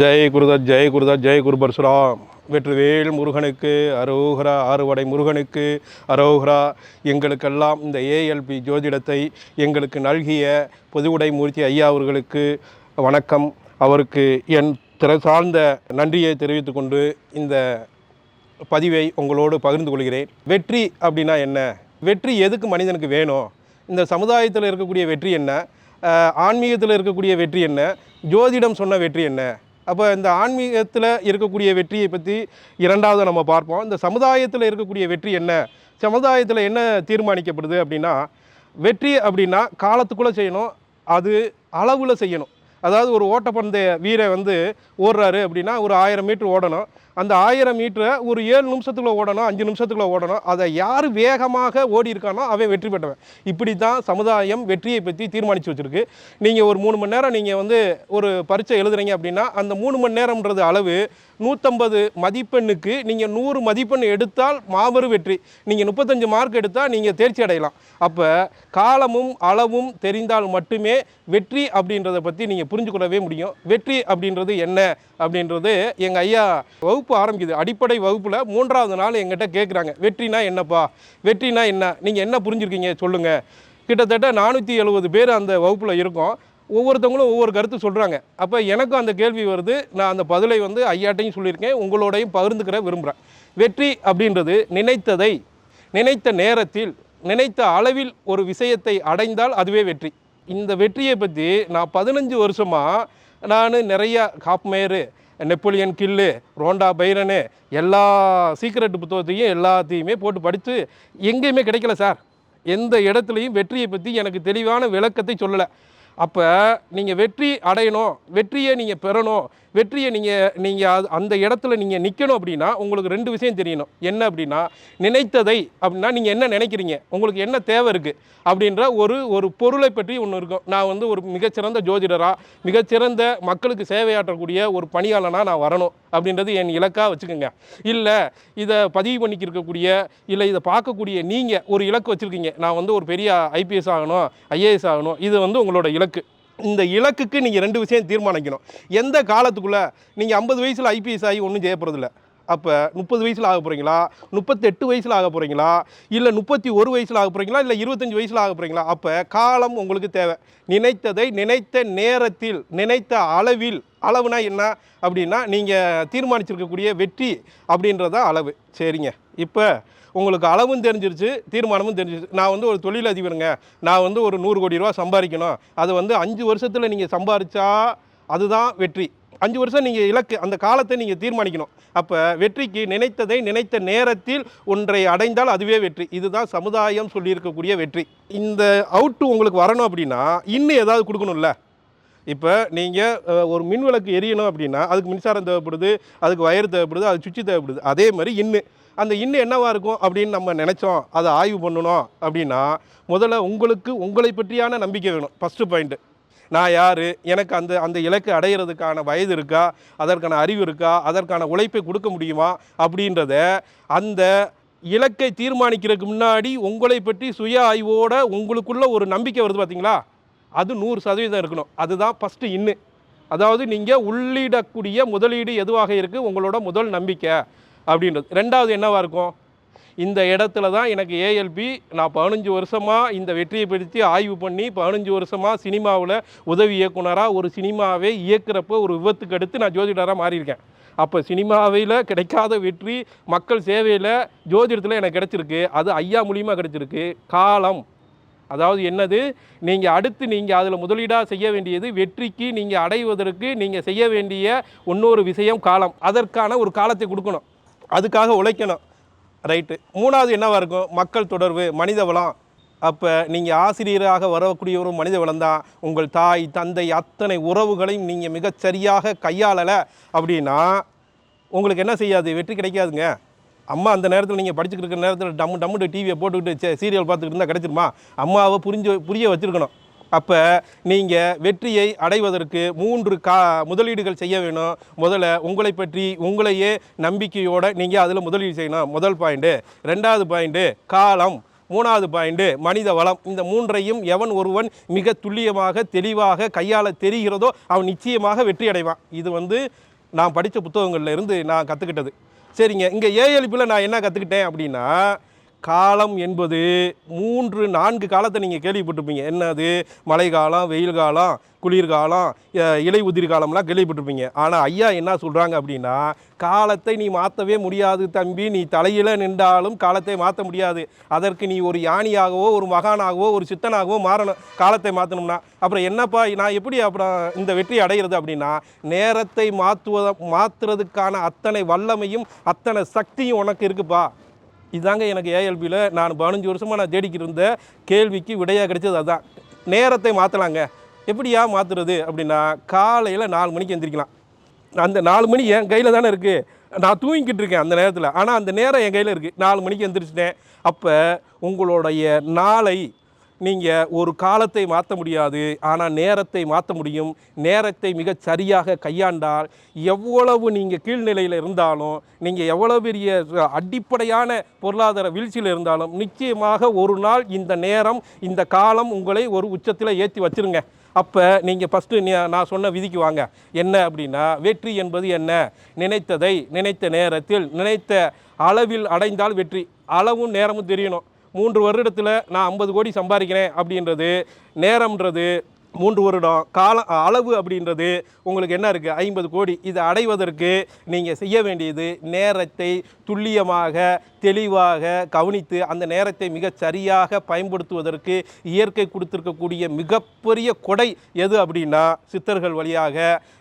ஜெய் குருதத் ஜெய் குருதத் ஜெய் குரு பரசுராம். வெற்றிவேல் முருகனுக்கு அரோகரா ஆறுவடை முருகனுக்கு அரோகரா. எங்களுக்கெல்லாம் இந்த ஏஎல்பி ஜோதிடத்தை எங்களுக்கு நல்கிய பொதுவுடை மூர்த்தி ஐயா அவர்களுக்கு வணக்கம். அவருக்கு என் திற சார்ந்த நன்றியை தெரிவித்துக்கொண்டு இந்த பதிவை உங்களோடு பகிர்ந்து கொள்கிறேன். வெற்றி அப்படின்னா என்ன? வெற்றி எதுக்கு மனிதனுக்கு வேணும்? இந்த சமுதாயத்தில் இருக்கக்கூடிய வெற்றி என்ன? ஆன்மீகத்தில் இருக்கக்கூடிய வெற்றி என்ன? ஜோதிடம் சொன்ன வெற்றி என்ன? அப்போ இந்த ஆன்மீகத்தில் இருக்கக்கூடிய வெற்றியை பற்றி இரண்டாவது நம்ம பார்ப்போம். இந்த சமுதாயத்தில் இருக்கக்கூடிய வெற்றி என்ன? சமுதாயத்தில் என்ன தீர்மானிக்கப்படுது அப்படின்னா வெற்றி அப்படின்னா காலத்துக்குள்ளே செய்யணும் அது அளவில் செய்யணும். அதாவது ஒரு ஓட்டப்பந்தய வீரை வந்து ஓடுறாரு அப்படின்னா ஒரு ஆயிரம் மீட்ரு ஓடணும். அந்த ஆயிரம் மீட்டரை ஒரு ஏழு நிமிஷத்துக்குள்ள ஓடணும் அஞ்சு நிமிஷத்துக்குள்ள ஓடணும். அதை யார் வேகமாக ஓடி இருக்கானோ அவன் வெற்றி பெற்றவன். இப்படி தான் சமுதாயம் வெற்றியை பற்றி தீர்மானித்து வச்சுருக்கு. நீங்கள் ஒரு மூணு மணி நேரம் நீங்கள் வந்து ஒரு பரீட்சை எழுதுறீங்க அப்படின்னா அந்த மூணு மணி நேரம்ன்றது அளவு நூற்றம்பது மதிப்பெண்ணுக்கு நீங்கள் நூறு மதிப்பெண் எடுத்தால் மாபெரும் வெற்றி. நீங்கள் முப்பத்தஞ்சு மார்க் எடுத்தால் நீங்கள் தேர்ச்சி அடையலாம். அப்போ காலமும் அளவும் தெரிந்தால் மட்டுமே வெற்றி அப்படின்றத பற்றி நீங்கள் புரிஞ்சு கொள்ளவே முடியும். வெற்றி அப்படின்றது என்ன? அப்படின்றது எங்கள் ஐயா வகுப்பு ஆரம்பிக்குது. அடிப்படை வகுப்பில் மூன்றாவது நாள் எங்கிட்ட கேட்குறாங்க வெற்றினா என்னப்பா? வெற்றினா என்ன? நீங்கள் என்ன புரிஞ்சுருக்கீங்க? சொல்லுங்கள் கிட்டத்தட்ட நானூற்றி எழுபது பேர் அந்த வகுப்பில் இருக்கோம். ஒவ்வொருத்தவங்களும் ஒவ்வொரு கருத்து சொல்கிறாங்க அப்போ எனக்கும் அந்த கேள்வி வருது. நான் அந்த பதிலை வந்து ஐயாட்டையும் சொல்லியிருக்கேன். உங்களோடையும் பகிர்ந்துக்கிற விரும்புகிறேன் வெற்றி அப்படின்றது நினைத்ததை நினைத்த நேரத்தில் நினைத்த அளவில் ஒரு விஷயத்தை அடைந்தால் அதுவே வெற்றி. இந்த வெற்றியை பற்றி நான் பதினஞ்சு வருஷமாக நான் நிறைய காப்மேரு நெப்போலியன் கில்லு ரோண்டா பைரனு எல்லா சீக்ரெட் புத்தகத்தையும் எல்லாத்தையுமே போட்டு படித்து எங்கேயுமே கிடைக்கல சார். எந்த இடத்துலையும் வெற்றியை பற்றி எனக்கு தெளிவான விளக்கத்தை சொல்லலை. அப்போ நீங்கள் வெற்றி அடையணும் வெற்றியை நீங்கள் பெறணும் வெற்றியை நீங்கள் நீங்கள் அந்த இடத்துல நீங்கள் நிற்கணும் அப்படின்னா உங்களுக்கு ரெண்டு விஷயம் தெரியணும். என்ன அப்படின்னா நினைத்ததை அப்படின்னா நீங்கள் என்ன நினைக்கிறீங்க? உங்களுக்கு என்ன தேவை இருக்குது அப்படின்ற ஒரு ஒரு பொருளை பற்றி ஒன்று இருக்கும். நான் வந்து ஒரு மிகச்சிறந்த ஜோதிடராக மிகச்சிறந்த மக்களுக்கு சேவையாற்றக்கூடிய ஒரு பணியாளனாக நான் வரணும் அப்படின்றது என் இலக்காக வச்சுக்கோங்க. இல்லை இதை பதிவு பண்ணிக்கிருக்கக்கூடிய இல்லை இதை பார்க்கக்கூடிய நீங்கள் ஒரு இலக்கு வச்சுருக்கீங்க. நான் வந்து ஒரு பெரிய ஐபிஎஸ் ஆகணும் ஐஏஎஸ் ஆகணும். இது வந்து உங்களோட இலக்கு. இந்த இலக்குக்கு நீங்கள் ரெண்டு விஷயம் தீர்மானிக்கணும். எந்த காலத்துக்குள்ளே நீங்கள் ஐம்பது வயசில் ஐபிஎஸ் ஆகி ஒன்றும் செய்ய போகிறதில்ல அப்போ முப்பது வயசில் ஆக போகிறீங்களா முப்பத்தெட்டு வயசில் ஆக போகிறீங்களா இல்லை முப்பத்தி ஒரு வயசில் ஆக போகிறீங்களா இல்லை இருபத்தஞ்சி வயசில் ஆக போகிறீங்களா அப்போ காலம் உங்களுக்கு தேவை. நினைத்ததை நினைத்த நேரத்தில் நினைத்த அளவில் அளவுனா என்ன அப்படின்னா நீங்கள் தீர்மானிச்சிருக்கக்கூடிய வெற்றி அப்படின்றத அளவு. சரிங்க. இப்போ உங்களுக்கு அளவும் தெரிஞ்சிருச்சு தீர்மானமும் தெரிஞ்சிருச்சு. நான் வந்து ஒரு தொழிலதிபருங்க. நான் வந்து ஒரு நூறு கோடி ரூபா சம்பாதிக்கணும். அது வந்து அஞ்சு வருஷத்தில் நீங்கள் சம்பாதிச்சா அதுதான் வெற்றி. அஞ்சு வருஷம் நீங்கள் இலக்கு அந்த காலத்தை நீங்கள் தீர்மானிக்கணும். அப்போ வெற்றிக்கு நினைத்ததை நினைத்த நேரத்தில் ஒன்றை அடைந்தால் அதுவே வெற்றி. இதுதான் சமுதாயம் சொல்லியிருக்கக்கூடிய வெற்றி. இந்த அவுட்டு உங்களுக்கு வரணும் அப்படின்னா இன்னும் ஏதாவது கொடுக்கணும்ல? இப்போ நீங்கள் ஒரு மின் விளக்கு எரியணும் அப்படின்னா அதுக்கு மின்சாரம் தேவைப்படுது அதுக்கு வயர் தேவைப்படுது அது சுவிட்சு தேவைப்படுது. அதே மாதிரி இன்னு. அந்த இன்னு என்னவாக இருக்கும் அப்படின்னு நம்ம நினச்சோம் அதை ஆய்வு பண்ணணும் அப்படின்னா முதல்ல உங்களுக்கு உங்களை பற்றியான நம்பிக்கை வேணும். ஃபஸ்ட்டு பாயிண்ட்டு நான் யார்? எனக்கு அந்த அந்த இலக்கு அடையிறதுக்கான வயது இருக்கா? அதற்கான அறிவு இருக்கா? அதற்கான உழைப்பை கொடுக்க முடியுமா? அப்படின்றத அந்த இலக்கை தீர்மானிக்கிறதுக்கு முன்னாடி உங்களை பற்றி சுய ஆய்வோட உங்களுக்குள்ள ஒரு நம்பிக்கை வருது பார்த்தீங்களா அது நூறு சதவீதம் இருக்கணும். அதுதான் ஃபஸ்ட்டு இன்னு அதாவது நீங்கள் உள்ளிடக்கூடிய முதலீடு எதுவாக இருக்குது உங்களோட முதல் நம்பிக்கை அப்படின்றது. ரெண்டாவது என்னவாக இருக்கும்? இந்த இடத்துல தான் எனக்கு ஏஎல்பி நான் பதினஞ்சு வருஷமாக இந்த வெற்றியை படுத்தி ஆய்வு பண்ணி பதினஞ்சு வருஷமாக சினிமாவில் உதவி இயக்குனராக ஒரு சினிமாவை இயக்குறப்போ ஒரு விபத்துக்கு அடுத்து நான் ஜோதிடராக மாறியிருக்கேன். அப்போ சினிமாவில் கிடைக்காத வெற்றி மக்கள் சேவையில் ஜோதிடத்தில் எனக்கு கிடச்சிருக்கு. அது ஐயா மூலியமாக கிடச்சிருக்கு. காலம். அதாவது என்னது? நீங்கள் அடுத்து நீங்கள் அதில் முதலீடாக செய்ய வேண்டியது வெற்றிக்கு நீங்கள் அடைவதற்கு நீங்கள் செய்ய வேண்டிய இன்னொரு விஷயம் காலம். அதற்கான ஒரு காலத்தை கொடுக்கணும். அதுக்காக உழைக்கணும். ரைட்டு. மூணாவது என்னவா இருக்கும்? மக்கள் தொடர்பு மனித வளம். அப்போ நீங்கள் ஆசிரியராக வரக்கூடிய ஒரு மனித வளம் தான் உங்கள் தாய் தந்தை அத்தனை உறவுகளையும் நீங்கள் மிகச் சரியாக கையாளலை அப்படின்னா உங்களுக்கு என்ன செய்யாது? வெற்றி கிடைக்காதுங்க. அம்மா அந்த நேரத்தில் நீங்கள் படிச்சுட்டு இருக்கிற நேரத்தில் டம்மு டம்முட்டு டிவியை போட்டுக்கிட்டு சீரியல் பார்த்துக்கிட்டு இருந்தால் கிடைச்சிருமா? அம்மாவை புரிஞ்சு புரிய வச்சுருக்கணும். அப்போ நீங்கள் வெற்றியை அடைவதற்கு மூன்று கா முதலீடுகள் செய்ய வேணும். முதல்ல உங்களை பற்றி உங்களையே நம்பிக்கையோடு நீங்கள் அதில் முதலீடு செய்யணும். முதல் பாயிண்ட்டு ரெண்டாவது பாயிண்ட்டு காலம். மூணாவது பாயிண்ட்டு மனித வளம். இந்த மூன்றையும் எவன் ஒருவன் மிக துல்லியமாக தெளிவாக கையாள தெரிகிறதோ அவன் நிச்சயமாக வெற்றி அடைவான். இது வந்து நான் படித்த புத்தகங்கள்ல இருந்து நான் கற்றுக்கிட்டது சரிங்க. இங்கே ஏஎல்பியில் நான் என்ன கற்றுக்கிட்டேன் அப்படின்னா காலம் என்பது மூன்று நான்கு காலத்தை நீங்கள் கேள்விப்பட்டிருப்பீங்க. என்னது? மழை காலம் வெயில் காலம் குளிர்காலம் இலை உதிர் காலம்லாம் கேள்விப்பட்டிருப்பீங்க. ஆனால் ஐயா என்ன சொல்கிறாங்க அப்படின்னா காலத்தை நீ மாற்றவே முடியாது தம்பி. நீ தலையில் நின்றாலும் காலத்தை மாற்ற முடியாது. அதற்கு நீ ஒரு யானியாகவோ ஒரு மகானாகவோ ஒரு சித்தனாகவோ மாறணும் காலத்தை மாற்றணும்னா அப்புறம் என்னப்பா நான் எப்படி அப்புறம் இந்த வெற்றி அடைகிறது அப்படின்னா நேரத்தை மாற்றுவத மாற்றுறதுக்கான அத்தனை வல்லமையும் அத்தனை சக்தியும் உனக்கு இருக்குப்பா. இதாங்க எனக்கு ஏஎல்பியில் நான் பதினஞ்சு வருஷமாக நான் தேடிக்கிட்டு இருந்த கேள்விக்கு விடையாக கிடைச்சது அதுதான் நேரத்தை மாற்றலாங்க எப்படியா மாற்றுறது அப்படின்னா காலையில் நாலு மணிக்கு எந்திரிக்கலாம். அந்த நாலு மணி என் கையில் தானே இருக்குது நான் தூங்கிக்கிட்டு இருக்கேன் அந்த நேரத்தில். ஆனால் அந்த நேரம் என் கையில் இருக்குது நாலு மணிக்கு எந்திரிச்சிட்டேன். அப்போ உங்களுடைய நாளை நீங்கள் ஒரு காலத்தை மாற்ற முடியாது ஆனால் நேரத்தை மாற்ற முடியும். நேரத்தை மிகச் சரியாக கையாண்டால் எவ்வளவு நீங்கள் கீழ்நிலையில் இருந்தாலும் நீங்கள் எவ்வளோ பெரிய அடிப்படையான பொருளாதார வீழ்ச்சியில் இருந்தாலும் நிச்சயமாக ஒரு நாள் இந்த நேரம் இந்த காலம் உங்களை ஒரு உச்சத்தில் ஏற்றி வச்சிருங்க. அப்போ நீங்கள் ஃபஸ்ட்டு நான் சொன்ன விதிக்கு வாங்க. என்ன அப்படின்னா வெற்றி என்பது என்ன? நினைத்ததை நினைத்த நேரத்தில் நினைத்த அளவில் அடைந்தால் வெற்றி. அளவும் நேரமும் தெரியணும். மூன்று வருடத்தில் நான் ஐம்பது கோடி சம்பாதிக்கிறேன் அப்படின்றது நேரம்ன்றது மூன்று வருடம் கால அளவு அப்படின்றது உங்களுக்கு என்ன இருக்குது ஐம்பது கோடி. இதை அடைவதற்கு நீங்கள் செய்ய வேண்டியது நேரத்தை துல்லியமாக தெளிவாக கவனித்து அந்த நேரத்தை மிகச் சரியாக பயன்படுத்துவதற்கு இயற்கை கொடுத்திருக்கக்கூடிய மிகப்பெரிய கொடை எது அப்படின்னா சித்தர்கள் வழியாக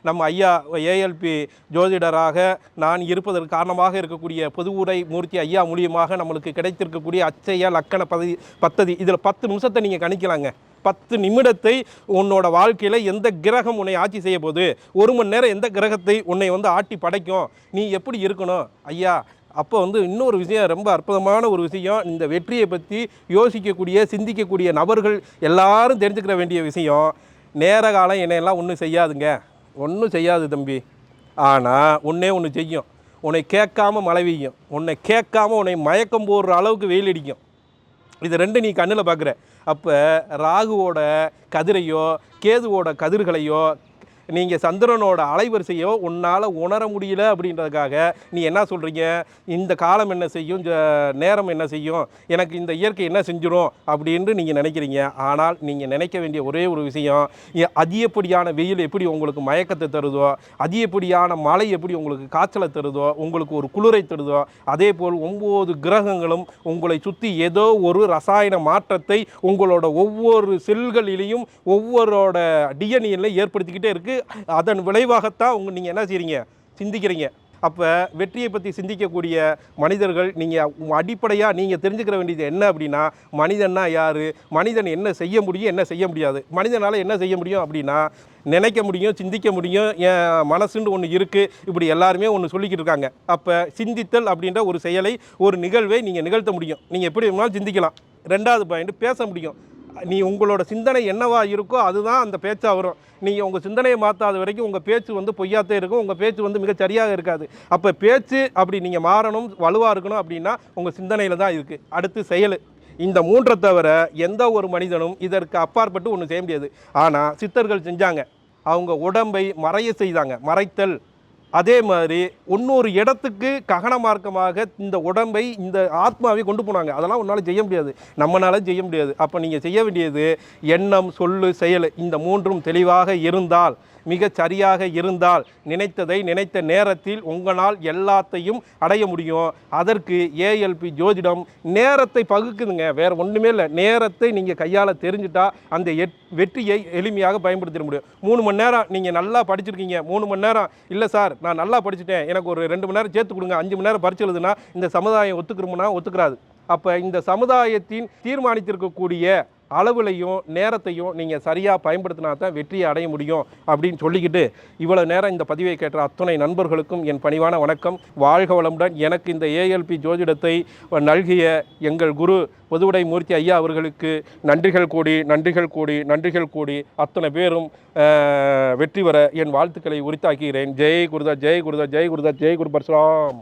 நம்ம ஐயா ஏஎல்பி ஜோதிடராக நான் இருப்பதற்கு காரணமாக இருக்கக்கூடிய பொதுவுரை மூர்த்தி ஐயா மூலியமாக நம்மளுக்கு கிடைத்திருக்கக்கூடிய அச்சைய லக்கண பதவி பத்ததி இதில் பத்து நிமிஷத்தை நீங்கள் கணிக்கலாங்க. பத்து நிமிடத்தை உன்னோட வாழ்க்கையில் எந்த கிரகம் உன்னை ஆட்சி செய்ய போகுது? ஒரு மணி நேரம் எந்த கிரகத்தை உன்னை வந்து ஆட்டி படைக்கும்? நீ எப்படி இருக்கணும்? ஐயா அப்போ வந்து இன்னொரு விஷயம் ரொம்ப அற்புதமான ஒரு விஷயம். இந்த வெற்றியை பற்றி யோசிக்கக்கூடிய சிந்திக்கக்கூடிய நபர்கள் எல்லாரும் தெரிஞ்சுக்கிற வேண்டிய விஷயம். நேர காலம் என்னையெல்லாம் ஒன்றும் செய்யாதுங்க. ஒன்றும் செய்யாது தம்பி. ஆனால் ஒன்றே ஒன்று செய்யும். உன்னை கேட்காம மழை பெய்யும். உன்னை கேட்காம உன்னை மயக்கம் போடுற அளவுக்கு வெயில் அடிக்கும். இது ரெண்டு நீ கண்ணில் பார்க்குற அப்போ ராகுவோட கதிரையோ கேதுவோட கதிர்களையோ நீங்கள் சந்திரனோட அலைவரிசையோ உன்னால் உணர முடியல அப்படின்றதுக்காக நீ என்ன சொல்கிறீங்க இந்த காலம் என்ன செய்யும்? நேரம் என்ன செய்யும்? எனக்கு இந்த இயற்கை என்ன செஞ்சிடும் அப்படின்னு நீங்கள் நினைக்கிறீங்க. ஆனால் நீங்கள் நினைக்க வேண்டிய ஒரே ஒரு விஷயம் அதிகப்படியான வெயில் எப்படி உங்களுக்கு மயக்கத்தை தருதோ அதிகப்படியான மழை எப்படி உங்களுக்கு காய்ச்சலை தருதோ உங்களுக்கு ஒரு குளிரை தருதோ அதே போல் ஒம்பது கிரகங்களும் உங்களை சுற்றி ஏதோ ஒரு ரசாயன மாற்றத்தை உங்களோட ஒவ்வொரு செல்களிலையும் ஒவ்வொருட டிஎன்ஏல ஏற்படுத்திக்கிட்டே இருக்குது அதன் விளைவாகத்தான் உங்க நீங்கள் என்ன செய்கிறீங்க சிந்திக்கிறீங்க. அப்போ வெற்றியை பற்றி சிந்திக்கக்கூடிய மனிதர்கள் நீங்கள் அடிப்படையாக நீங்கள் தெரிஞ்சுக்கிற வேண்டியது என்ன அப்படின்னா மனிதன்னா யார்? மனிதன் என்ன செய்ய முடியும் என்ன செய்ய முடியாது? மனிதனால் என்ன செய்ய முடியும் அப்படின்னா நினைக்க முடியும் சிந்திக்க முடியும் என் மனசுன்னு ஒன்று இருக்குது இப்படி எல்லாருமே ஒன்று சொல்லிக்கிட்டு இருக்காங்க. அப்போ சிந்தித்தல் அப்படின்ற ஒரு செயலை ஒரு நிகழ்வை நீங்கள் நிகழ்த்த முடியும். நீங்கள் எப்படி வேணாலும் சிந்திக்கலாம். ரெண்டாவது பாயிண்ட் பேச முடியும். நீ உங்களோட சிந்தனை என்னவா இருக்கோ அதுதான் அந்த பேச்சாக வரும். நீங்கள் உங்கள் சிந்தனையை மாற்றாத வரைக்கும் உங்கள் பேச்சு வந்து பொய்யாத்தே இருக்கும். உங்கள் பேச்சு வந்து மிக சரியாக இருக்காது. அப்போ பேச்சு அப்படி நீங்கள் மாறணும் வலுவாக இருக்கணும் அப்படின்னா உங்கள் சிந்தனையில் தான் இருக்குது அடுத்து செயல். இந்த மூன்றை தவிர எந்த ஒரு மனிதனும் இதற்கு அப்பாற்பட்டு ஒன்றும் செய்ய முடியாது. ஆனால் சித்தர்கள் செஞ்சாங்க. அவங்க உடம்பை மறைய செய்தாங்க. மறைத்தல். அதே மாதிரி இன்னொரு இடத்துக்கு ககன மார்க்கமாக இந்த உடம்பை இந்த ஆத்மாவை கொண்டு போனாங்க. அதெல்லாம் உன்னால் செய்ய முடியாது. நம்மளால செய்ய முடியாது. அப்போ நீங்கள் செய்ய வேண்டியது எண்ணம் சொல்லு செயல் இந்த மூன்றும் தெளிவாக இருந்தால் மிகச் சரியாக இருந்தால் நினைத்ததை நினைத்த நேரத்தில் உங்களால் எல்லாத்தையும் அடைய முடியும். அதற்கு ஏஎல்பி ஜோதிடம் நேரத்தை பகுக்குதுங்க. வேற ஒன்றுமே இல்லை. நேரத்தை நீங்கள் கையால் தெரிஞ்சுட்டா அந்த எட் வெற்றியை எளிமையாக பயன்படுத்திட முடியும். மூணு மணி நேரம் நீங்கள் நல்லா படிச்சிருக்கீங்க. மூணு மணி நேரம் இல்லை சார் நான் நல்லா படிச்சுட்டேன். எனக்கு ஒரு ரெண்டு மணி நேரம் சேர்த்து கொடுங்க. அஞ்சு மணி நேரம் பரிச்சு எழுதுனா இந்த சமுதாயம் ஒத்துக்கிறோம்னா ஒத்துக்கிறாது அப்போ இந்த சமுதாயத்தின் தீர்மானித்திருக்கக்கூடிய அளவுலையும் நேரத்தையும் நீங்கள் சரியாக பயன்படுத்தினா தான் வெற்றியை அடைய முடியும் அப்படின்னு சொல்லிக்கிட்டு இவ்வளோ நேரம் இந்த பதிவை கேட்ட அத்துணை நண்பர்களுக்கும் என் பணிவான வணக்கம். வாழ்க வளமுடன். எனக்கு இந்த ஏஎல்பி ஜோதிடத்தை நல்கிய எங்கள் குரு பொதுவுடை மூர்த்தி ஐயா அவர்களுக்கு நன்றிகள் கூடி நன்றிகள் கூடி நன்றிகள் கூடி அத்தனை பேரும் வெற்றி வர என் வாழ்த்துக்களை உரித்தாக்குகிறேன். ஜெய் குருதா ஜெய் குருதா ஜெய் குருதா ஜெய் குரு பரசுராம்.